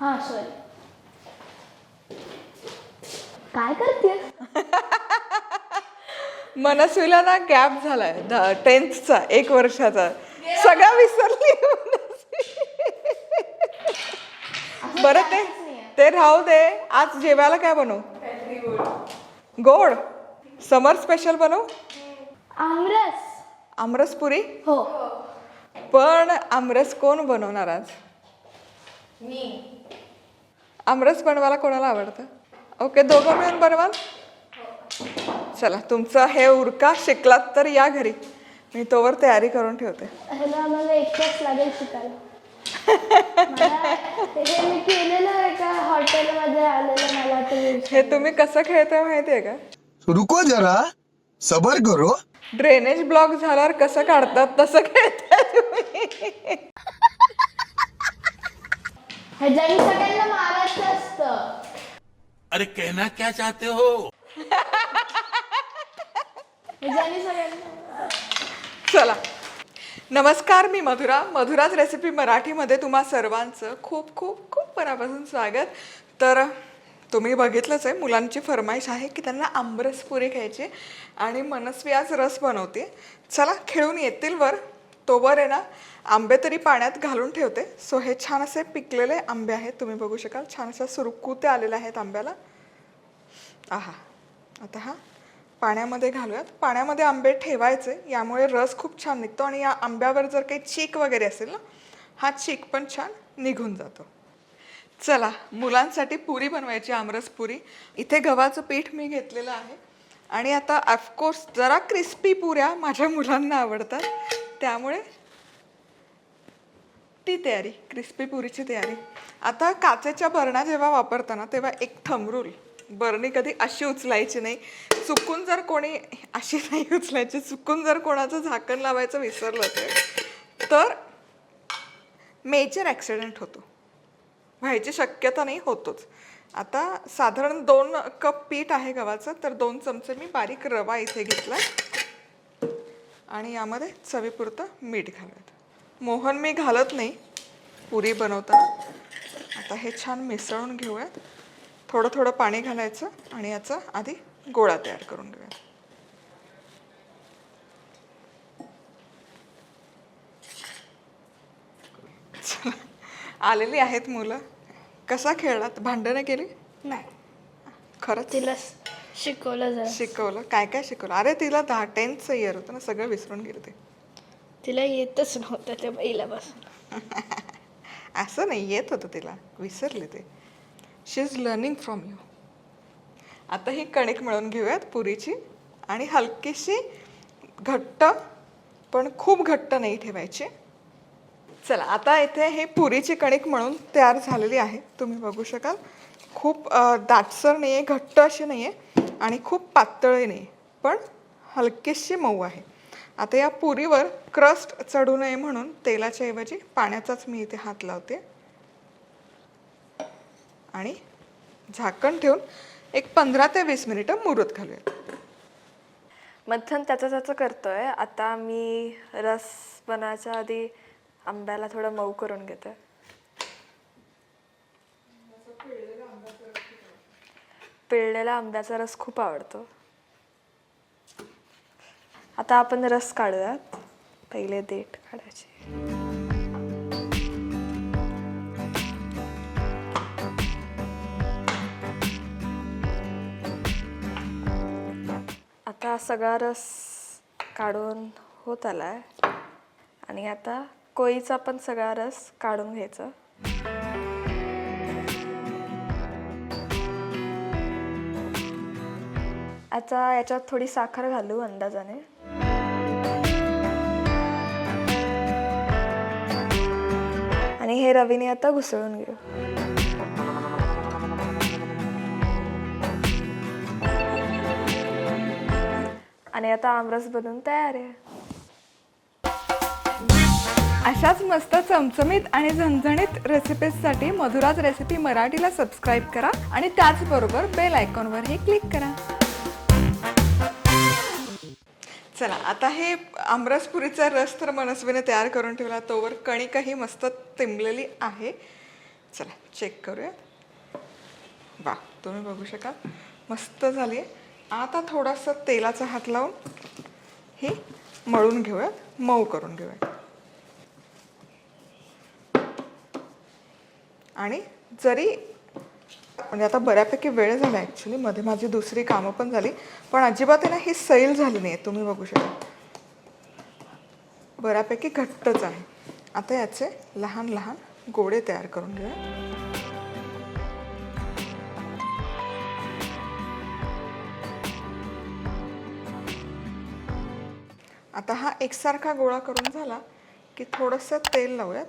हा सॉरी काय करतेस? मनस्वीला ना गॅप झालाय. टेन्थचा एक वर्षाचा. सगळा विसरली मनस्वी. बरं ते ते राहू दे. आज जेवायला काय बनवू? गोड. समर स्पेशल बनवू? आमरस. आमरसपुरी हो. पण आमरस कोण बनवणार आज? आमरस बनवायला कोणाला आवडतं? ओके दोघं मिळून बनवाल? चला तुमचं हे उरका शिकलात तर या घरी. मी तोवर तयारी करून ठेवते. ह्याला आम्हाला एक तास लागेल शिकायला. मला- हे मी केलेलं एका हॉटेलमध्ये आलेलं मला ते हे तुम्ही कसं खेळताय माहितीये का? रुको जरा सबर करो. ड्रेनेज ब्लॉक झाल्यावर कसं काढतात तसं खेळताय तुम्ही. सगळ्यांना मारायचं असतं. अरे कहना क्या चाहते हो? ह्याच्याने सगळ्यांना. चला. नमस्कार मी मधुरा. मधुराज रेसिपी मराठीमध्ये तुम्हा सर्वांचं खूप खूप खूप मनापासून स्वागत. तर तुम्ही बघितलंच आहे मुलांची फरमाईश आहे की त्यांना आंबरस पुरी खायची आणि मनस्वी आज रस बनवते. चला खेळून येतील वर. तोवर आहे ना आंबे तरी पाण्यात घालून ठेवते. सो हे छान असे पिकलेले आंबे आहेत तुम्ही बघू शकाल. छान अशा सुरकुते आलेल्या आहेत आंब्याला. आहा आता हा पाण्यामध्ये घालूयात. पाण्यामध्ये आंबे ठेवायचे यामुळे रस खूप छान निघतो आणि या आंब्यावर जर काही चीक वगैरे असेल ना हा चीक पण छान निघून जातो. चला मुलांसाठी पुरी बनवायची आमरस पुरी. इथे गव्हाचं पीठ मी घेतलेलं आहे. आणि आता ऑफकोर्स जरा क्रिस्पी पुऱ्या माझ्या मुलांना आवडतात. त्यामुळे ती तयारी क्रिस्पी पुरीची तयारी. आता काचेच्या बरणा जेव्हा वापरताना तेव्हा एक थंबरूल बरणी कधी अशी उचलायची नाही. चुकून जर कोणी अशी नाही उचलायची चुकून जर कोणाचं झाकण लावायचं विसरलं असेल तर मेजर ॲक्सिडेंट होतो. व्हायची शक्यता नाही होतोच. आता साधारण दोन कप पीठ आहे गव्हाचं तर दोन चमचे मी बारीक रवा इथे घेतला आणि यामध्ये चवीपुरतं मीठ घालूयात. मोहन मी घालत नाही पुरी बनवताना. आता हे छान मिसळून घेऊयात. थोडं थोडं पाणी घालायचं आणि याचा आधी गोळा तयार करून घेऊयात. चला, आलेली आहेत मुलं. कसा खेळलात? भांडणं केली? नाही. खरंच? तिला शिकवलं जरा. शिकवलं. काय काय शिकवलं? अरे तिला दहा टेन्थचं इयर होतं ना सगळं विसरून गेलं ते. तिला येतच नव्हतं त्या पहिल्यापासून असं नाही येत होतं तिला. विसरले ते. She is learning from you आता ही कणिक मिळवून घेऊयात पुरीची. आणि हलकीशी घट्ट पण खूप घट्ट नाही ठेवायची. चला आता इथे हे पुरीची कणिक म्हणून तयार झालेली आहे. तुम्ही बघू शकाल. खूप अ, दाटसर नाही आहे घट्ट अशी नाही आहे आणि खूप पातळीने पण हलकीशी मऊ आहे. आता या पुरीवर क्रस्ट चढू नये म्हणून तेलाच्या ऐवजी पाण्याचाच मी इथे हात लावते. आणि झाकण ठेवून एक पंधरा ते वीस मिनिटं मुरत घालूया मंथन त्याचं त्याचं करतोय. आता मी रस बनायच्या आधी आंब्याला थोडं मऊ करून घेते. पिळलेला आंब्याचा रस खूप आवडतो. आता आपण रस काढूयात. पहिले देठ काढायचे. आता सगळा रस काढून होत आलाय. आणि आता कोळीचा पण सगळा रस काढून घ्यायचा. आता याच्यात थोडी साखर घालू अंदाजाने. आणि हे रवीने आता घुसळून घेऊ. आणि आता आमरस बनवून तयार आहे. अशाच मस्त चमचमीत आणि झणझणीत रेसिपीजसाठी मधुराज रेसिपी मराठीला सबस्क्राईब करा आणि त्याचबरोबर बेल आयकॉनवरही क्लिक करा. चला आता हे आमरसपुरीचा रस तर मनस्वीने तयार करून ठेवला. तोवर कणिकही मस्त तिंबलेली आहे. चला चेक करूया. वा तुम्ही बघू शकाल. मस्त झाली आहे. आता थोडासा तेलाचा हात लावून ही मळून घेऊयात मऊ करून घेऊयात आणि जरी म्हणजे आता बऱ्यापैकी वेळ झाला ॲक्च्युली मध्ये माझी दुसरी कामं पण झाली. पण अजिबात आहे ना ही सैल झाली नाही तुम्ही बघू शकता. बऱ्यापैकी घट्टच आहे. आता याचे लहान लहान गोळे तयार करून घेऊया. आता हा एकसारखा गोळा करून झाला की थोडंसं तेल लावूयात.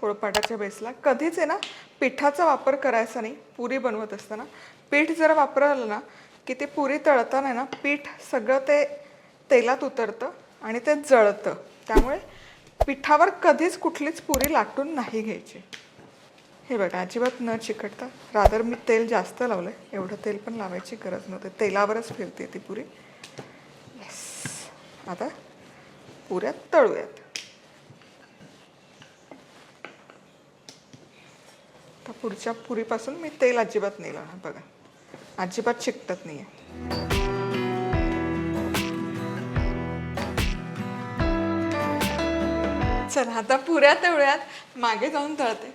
पोळपाटाच्या बेसला. कधीच आहे ना पिठाचा वापर करायचा नाही पुरी बनवत असताना. पीठ जर वापरलं ना की ते पुरी तळताना आहे ना पीठ सगळं ते तेलात उतरतं आणि ते जळतं. त्यामुळे पिठावर कधीच कुठलीच पुरी लाटून नाही घ्यायची. हे बघा अजिबात न चिकटता. रादर मी तेल जास्त लावलं आहे एवढं तेल पण लावायची गरज नव्हते. तेलावरच फिरते ती पुरी. येस आता पुऱ्या तळूयात. आता पुढच्या पुरीपासून मी तेल अजिबात नाही लावणार बघा. अजिबात शिकतच नाही आहे चला आता पुऱ्या तेवढ्यात मागे जाऊन तळते.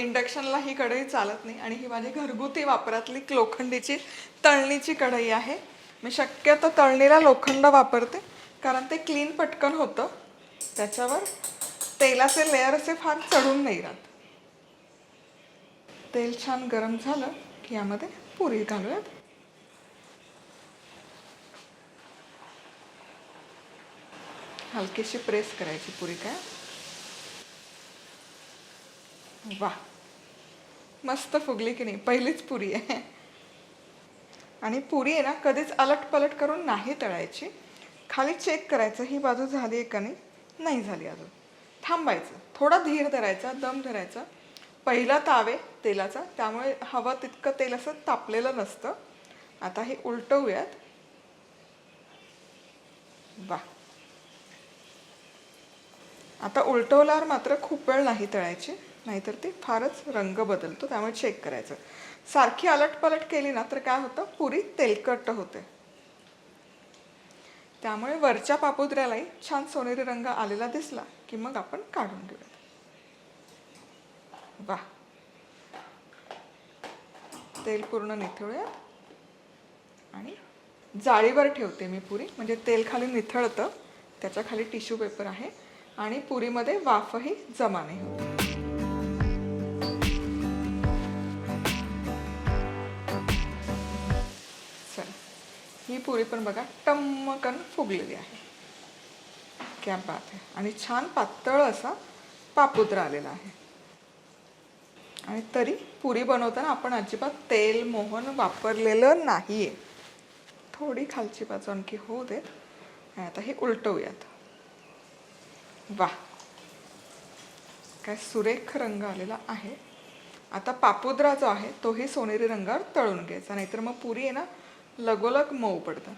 इंडक्शनला ही कढई चालत नाही आणि ही माझी घरगुती वापरातली लोखंडीची तळणीची कढई आहे. मी शक्यतो तळणीला लोखंड वापरते कारण ते क्लीन पटकन होतं. त्याच्यावर तेलाचे लेअर असे फार चढून नाही राहत. तेल छान गरम झालं की यामध्ये पुरी घालूयात. हलकीशी प्रेस करायची पुरी काय. वा. मस्त फुगली की नाही पहिलीच पुरी आहे. आणि पुरी आहे ना कधीच अलट पलट करून नाही तळायची. खाली चेक करायचं ही बाजू झाली आहे का नाही? नाही झाली अजून. थांबायचं. थोडा धीर धरायचा दम धरायचा. पहिला ताव आहे तेलाचा त्यामुळे हवं तितकं तेल असं तापलेलं नसतं. आता हे उलटवूयात. वा आता उलटवल्यावर मात्र खूप वेळ नाही तळायची नाहीतर ती फारच रंग बदलतो त्यामुळे चेक करायचं. सारखी अलट पलट केली ना तर काय होतं? पुरी तेलकट होते. त्यामुळे वरच्या पापुद्र्यालाही छान सोनेरी रंग आलेला दिसला की मग आपण काढून घेऊया वा. तेल पूर्ण निथळूयात आणि जाळीवर ठेवते मी पुरी. म्हणजे तेल खाली निथळतं त्याच्याखाली टिश्यू पेपर आहे आणि पुरीमध्ये वाफही जमा नाही होत ही पुरी पण बघा टम्मकन फुगलेली आहे. क्या बात आहे. आणि छान पातळ असा पापुद्रा आलेला आहे. आणि तरी पुरी बनवताना आपण अजिबात तेल मोहन वापरलेलं नाही आहे थोडी खालची बाजू आणखी होऊ देत. आणि आता हे उलटवूयात. वा काय सुरेख रंग आलेला आहे. आता पापुद्रा जो आहे तोही सोनेरी रंगावर तळून घ्यायचा. नाहीतर मग पुरी आहे ना लगोलग मऊ पडतात.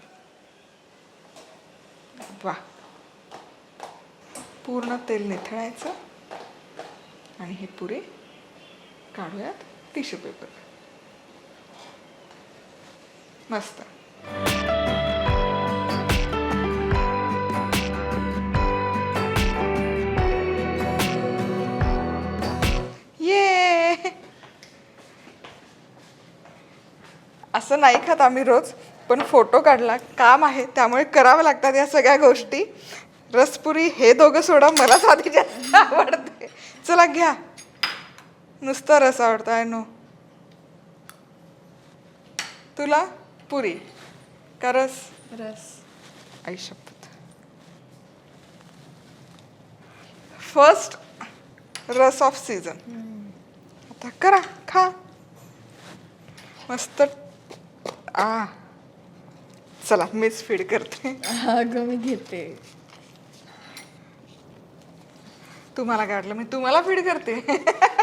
वा पूर्ण तेल निथळायचं. आणि ही पुरी काढूयात? टिश्यू पेपर मस्त. ये असं नाही खात आम्ही रोज पण फोटो काढला काम आहे त्यामुळे करावं लागतात या सगळ्या गोष्टी. रसपुरी हे दोघं सोडा मला साधी जास्त आवडते. चला घ्या. नुसतं रस आवडतं आय नो तुला? पुरी. का रस? रस. आई शपथ. फर्स्ट रस ऑफ सीझन आता करा खा. मस्त. आ. चला मीच फीड करते. अगं मी घेते. तुम्हाला काय वाटलं? मी तुम्हाला फीड करते.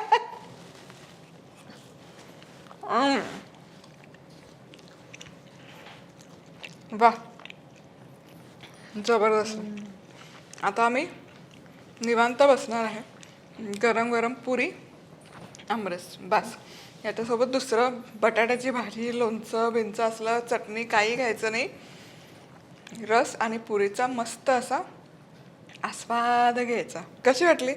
वा. जबरदस्त. आता आम्ही निवांत बसणार आहे. गरम गरम पुरी आमरस. बस. याच्यासोबत दुसरं बटाट्याची भाजी लोणचं बिंचं असलं चटणी काही घ्यायचं नाही. रस आणि पुरीचा मस्त असा आस्वाद घ्यायचा. कशी वाटली?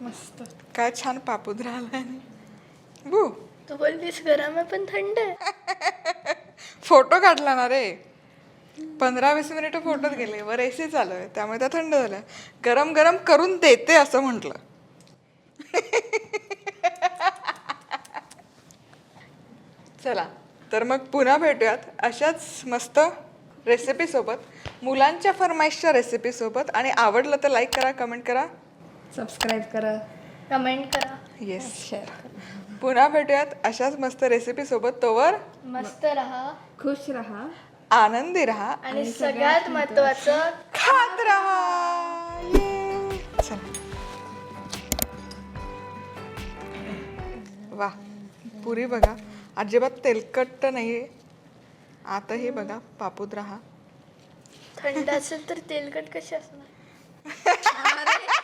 मस्त. काय छान पापूद राहिला बू तू बोललीस गरम आहे पण थंड आहे. फोटो काढला ना रे. पंधरा वीस मिनिटं फोटोत गेले. वर ए सी चालू आहे. त्यामुळे त्या थंड झाल्या गरम गरम करून देते असं म्हटलं. चला तर मग पुन्हा भेटूयात. अशाच मस्त रेसिपीसोबत मुलांच्या फरमाईशच्या रेसिपीसोबत आणि आवडलं तर लाईक करा कमेंट करा. सबस्क्राईब करा. कमेंट करा. येस पुन्हा भेटूयात अशाच मस्त रेसिपीसोबत तोवर मस्त राहा. खुश रहा. आनंदी राहा. आणि सगळ्यात महत्वाचं खात राहा. ये. चला. वा पुरी बघा. अजिबात तेलकट नाही आताही बघा पापूद राहा. थंड असेल तर तेलकट कशी असणार?